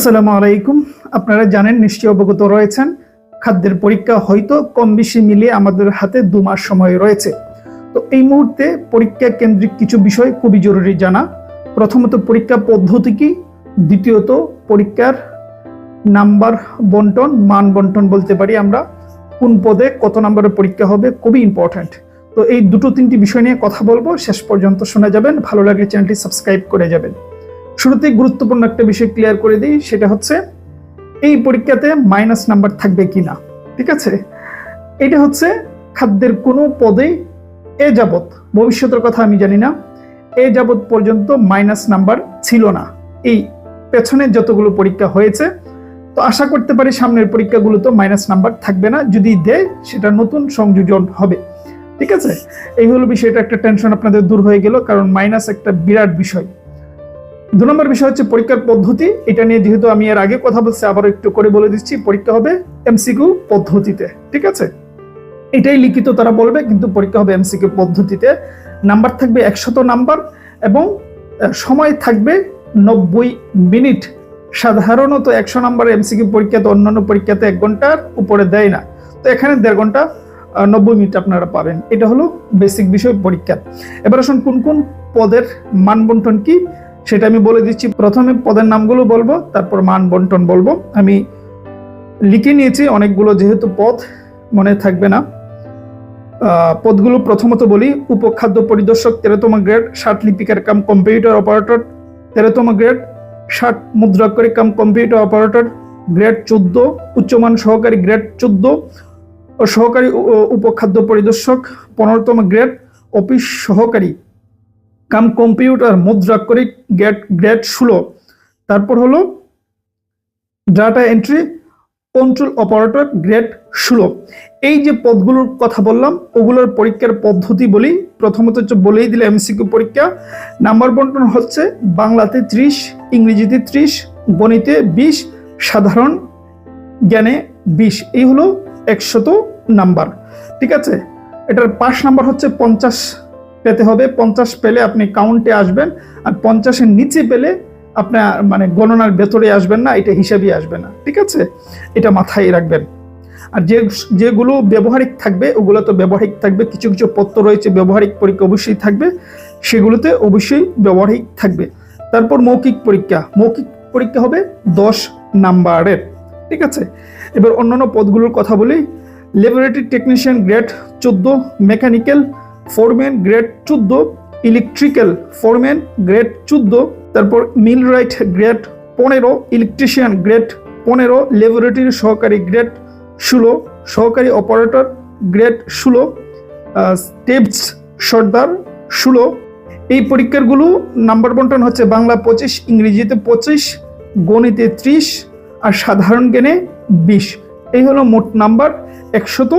আসসালামু আলাইকুম। আপনারা জানেন, নিশ্চয়ই অবগত রয়েছেন, খাদ্যের পরীক্ষা হয়তো কম বেশি মিলিয়ে আমাদের হাতে দু মাস সময় রয়েছে। তো এই মুহূর্তে পরীক্ষা কেন্দ্রিক কিছু বিষয় খুবই জরুরি জানা। প্রথমত, পরীক্ষা পদ্ধতি কি? দ্বিতীয়ত, পরীক্ষার নাম্বার, বন্টন, মান বন্টন বলতে পারি আমরা। কোন পদে কত নম্বরের পরীক্ষা হবে, খুবই ইম্পর্ট্যান্ট তো এই দুটো তিনটি বিষয় নিয়ে কথা বলব। শেষ পর্যন্ত শোনা যাবেন। ভালো লাগলে চ্যানেলটি সাবস্ক্রাইব করে যাবেন। শুরুতেই গুরুত্বপূর্ণ একটা বিষয় ক্লিয়ার করে দিই, সেটা হচ্ছে এই পরীক্ষাতে মাইনাস নাম্বার থাকবে কি না, ঠিক আছে? এটা হচ্ছে খাদ্যের কোনো পদে এ যাবৎ, ভবিষ্যতের কথা আমি জানি না, এ যাবৎ পর্যন্ত মাইনাস নাম্বার ছিল না। এই পেছনের যতগুলো পরীক্ষা হয়েছে, তো আশা করতে পারি সামনের পরীক্ষাগুলো তো মাইনাস নাম্বার থাকবে না, যদি দেয় সেটা নতুন সংযোজন হবে, ঠিক আছে? এই হলো বিষয়টা, একটা টেনশন আপনাদের দূর হয়ে গেল, কারণ মাইনাস একটা বিরাট বিষয়। দু নম্বর বিষয় হচ্ছে পরীক্ষার পদ্ধতি। এটা নিয়ে যেহেতু আমি এর আগে কথা বলছি আবার একটু করে বলে দিচ্ছি, পরীক্ষা হবে এমসিকিউ পদ্ধতিতে, ঠিক আছে? এটাই লিখিত তারা বলবে, কিন্তু পরীক্ষা হবে এমসিকিউ পদ্ধতিতে। নাম্বার থাকবে একশত নাম্বার এবং সময় থাকবে নব্বই মিনিট। সাধারণত একশো নাম্বার এমসিকিউ পরীক্ষাতে অন্যান্য পরীক্ষাতে এক ঘণ্টার উপরে দেয় না। তো এখানে দেড় ঘণ্টা নব্বই মিনিট আপনারা পাবেন। এটা হলো বেসিক বিষয় পরীক্ষা। এবার আসুন, কোন কোন পদের মান বন্টন কি? সেটা আমি বলে দিচ্ছি। প্রথমে পদের নামগুলো বলব, তারপর মান বন্টন বলব। আমি লিখে নিয়েছি অনেকগুলো যেহেতু পদ, মনে থাকবে না। পদগুলো প্রথমত বলি, উপখাদ্য পরিদর্শক তেরোতম গ্রেড, ষাট লিপিকার কাম কম্পিউটার অপারেটর, তেরোতম গ্রেড, ষাট মুদ্রাক্ষরিক কাম কম্পিউটার অপারেটর, গ্রেড চোদ্দ, উচ্চমান সহকারী গ্রেড চোদ্দ সহকারী উপখাদ্য পরিদর্শক, পনেরোতম গ্রেড, অফিস সহকারী কাম কম্পিউটার মুদ্রাক্ষরিক গ্রেড গ্রেড ষোলো তারপর হলো data entry, control operator grade ষোলো এই যে পদগুলোর কথা বললাম, ওগুলোর পরীক্ষার পদ্ধতি বলি, প্রথমত হচ্ছে বলেই দিলে এমসিকিউ পরীক্ষা। নাম্বার বন্টন হচ্ছে বাংলাতে ত্রিশ, ইংরেজিতে ত্রিশ, গণিতে বিশ, সাধারণ জ্ঞানে বিশ। এই হলো একশত নাম্বার। ঠিক আছে? এটার পাস নাম্বার হচ্ছে পঞ্চাশ পেতে হবে। পঞ্চাশ পেলে আপনি কাউন্টে আসবেন আর পঞ্চাশের নিচে পেলে আপনার মানে গণনার ভেতরে আসবেন না, এটা হিসাবে আসবে না। ঠিক আছে? এটা মাথায় রাখবেন। আর যে যেগুলো ব্যবহারিক থাকবে, ওগুলো তো ব্যবহারিক থাকবে, কিছু কিছু পত্র রয়েছে ব্যবহারিক পরীক্ষা অবশ্যই থাকবে, সেগুলোতে অবশ্যই ব্যবহারিক থাকবে। তারপর মৌখিক পরীক্ষা। মৌখিক পরীক্ষা হবে দশ নাম্বারের। ঠিক আছে? এবার অন্যান্য পদগুলোর কথা বলি। ল্যাবরেটরি টেকনিশিয়ান গ্রেড চোদ্দ, মেকানিক্যাল ফোরম্যান গ্রেড চোদ্দ, ইলেকট্রিক্যাল ফোরম্যান গ্রেড চোদ্দ, তারপর মিল রাইট গ্রেড পনেরো, ইলেকট্রিশিয়ান গ্রেড পনেরো, ল্যাবরেটরি সহকারী গ্রেড ষোলো, সহকারী অপারেটর গ্রেড ষোলো স্টেপস সর্দার ষোলো। এই পরীক্ষারগুলো নাম্বার বন্টন হচ্ছে বাংলা পঁচিশ, ইংরেজিতে পঁচিশ, গণিতে ত্রিশ, আর সাধারণ জ্ঞানে বিশ। এই হলো মোট নাম্বার একশত।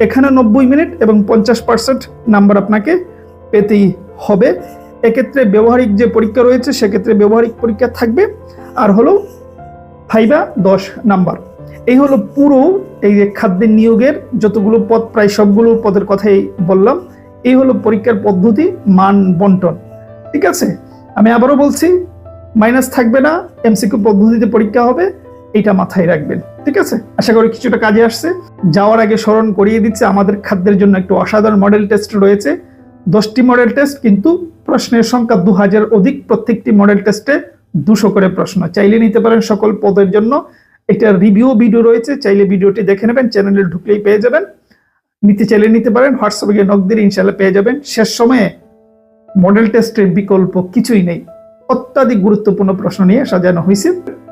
এখানে নব্বই মিনিট এবং পঞ্চাশ পার্সেন্ট নাম্বার আপনাকে পেতেই হবে। এক্ষেত্রে ব্যবহারিক যে পরীক্ষা রয়েছে, সেক্ষেত্রে ব্যবহারিক পরীক্ষা থাকবে। আর হলো ফাইবা দশ নাম্বার। এই হলো পুরো এই যে খাদ্যের নিয়োগের যতগুলো পদ, প্রায় সবগুলো পদের কথাই বললাম। এই হলো পরীক্ষার পদ্ধতি, মান, বন্টন। ঠিক আছে? আমি আবারও বলছি মাইনাস থাকবে না এমসিকিউ পদ্ধতিতে পরীক্ষা হবে। এটা মাথায় রাখবেন, ঠিক আছে? আশা করি কিছুটা কাজে আসছে। যাওয়ার আগে স্মরণ করিয়ে দিচ্ছে, আমাদের খাদ্যের জন্য একটু অসাধারণ মডেল টেস্ট রয়েছে। দশটি মডেল টেস্ট কিন্তু প্রশ্নের সংখ্যা দু হাজার অধিক, প্রত্যেকটি মডেল টেস্টে দুশো করে প্রশ্ন। চাইলে নিতে পারেন সকল পদের জন্য। এটা রিভিউ ভিডিও রয়েছে, চাইলে ভিডিওটি দেখে নেবেন চ্যানেলে ঢুকলেই পেয়ে যাবেন। নিতে চাইলে নিতে পারেন হোয়াটসঅ্যাপে গিয়ে নক দিলে ইনশাল্লাহ পেয়ে যাবেন। শেষ সময়ে মডেল টেস্টের বিকল্প কিছুই নেই। অত্যাধিক গুরুত্বপূর্ণ প্রশ্ন নিয়ে সাজানো হয়েছে।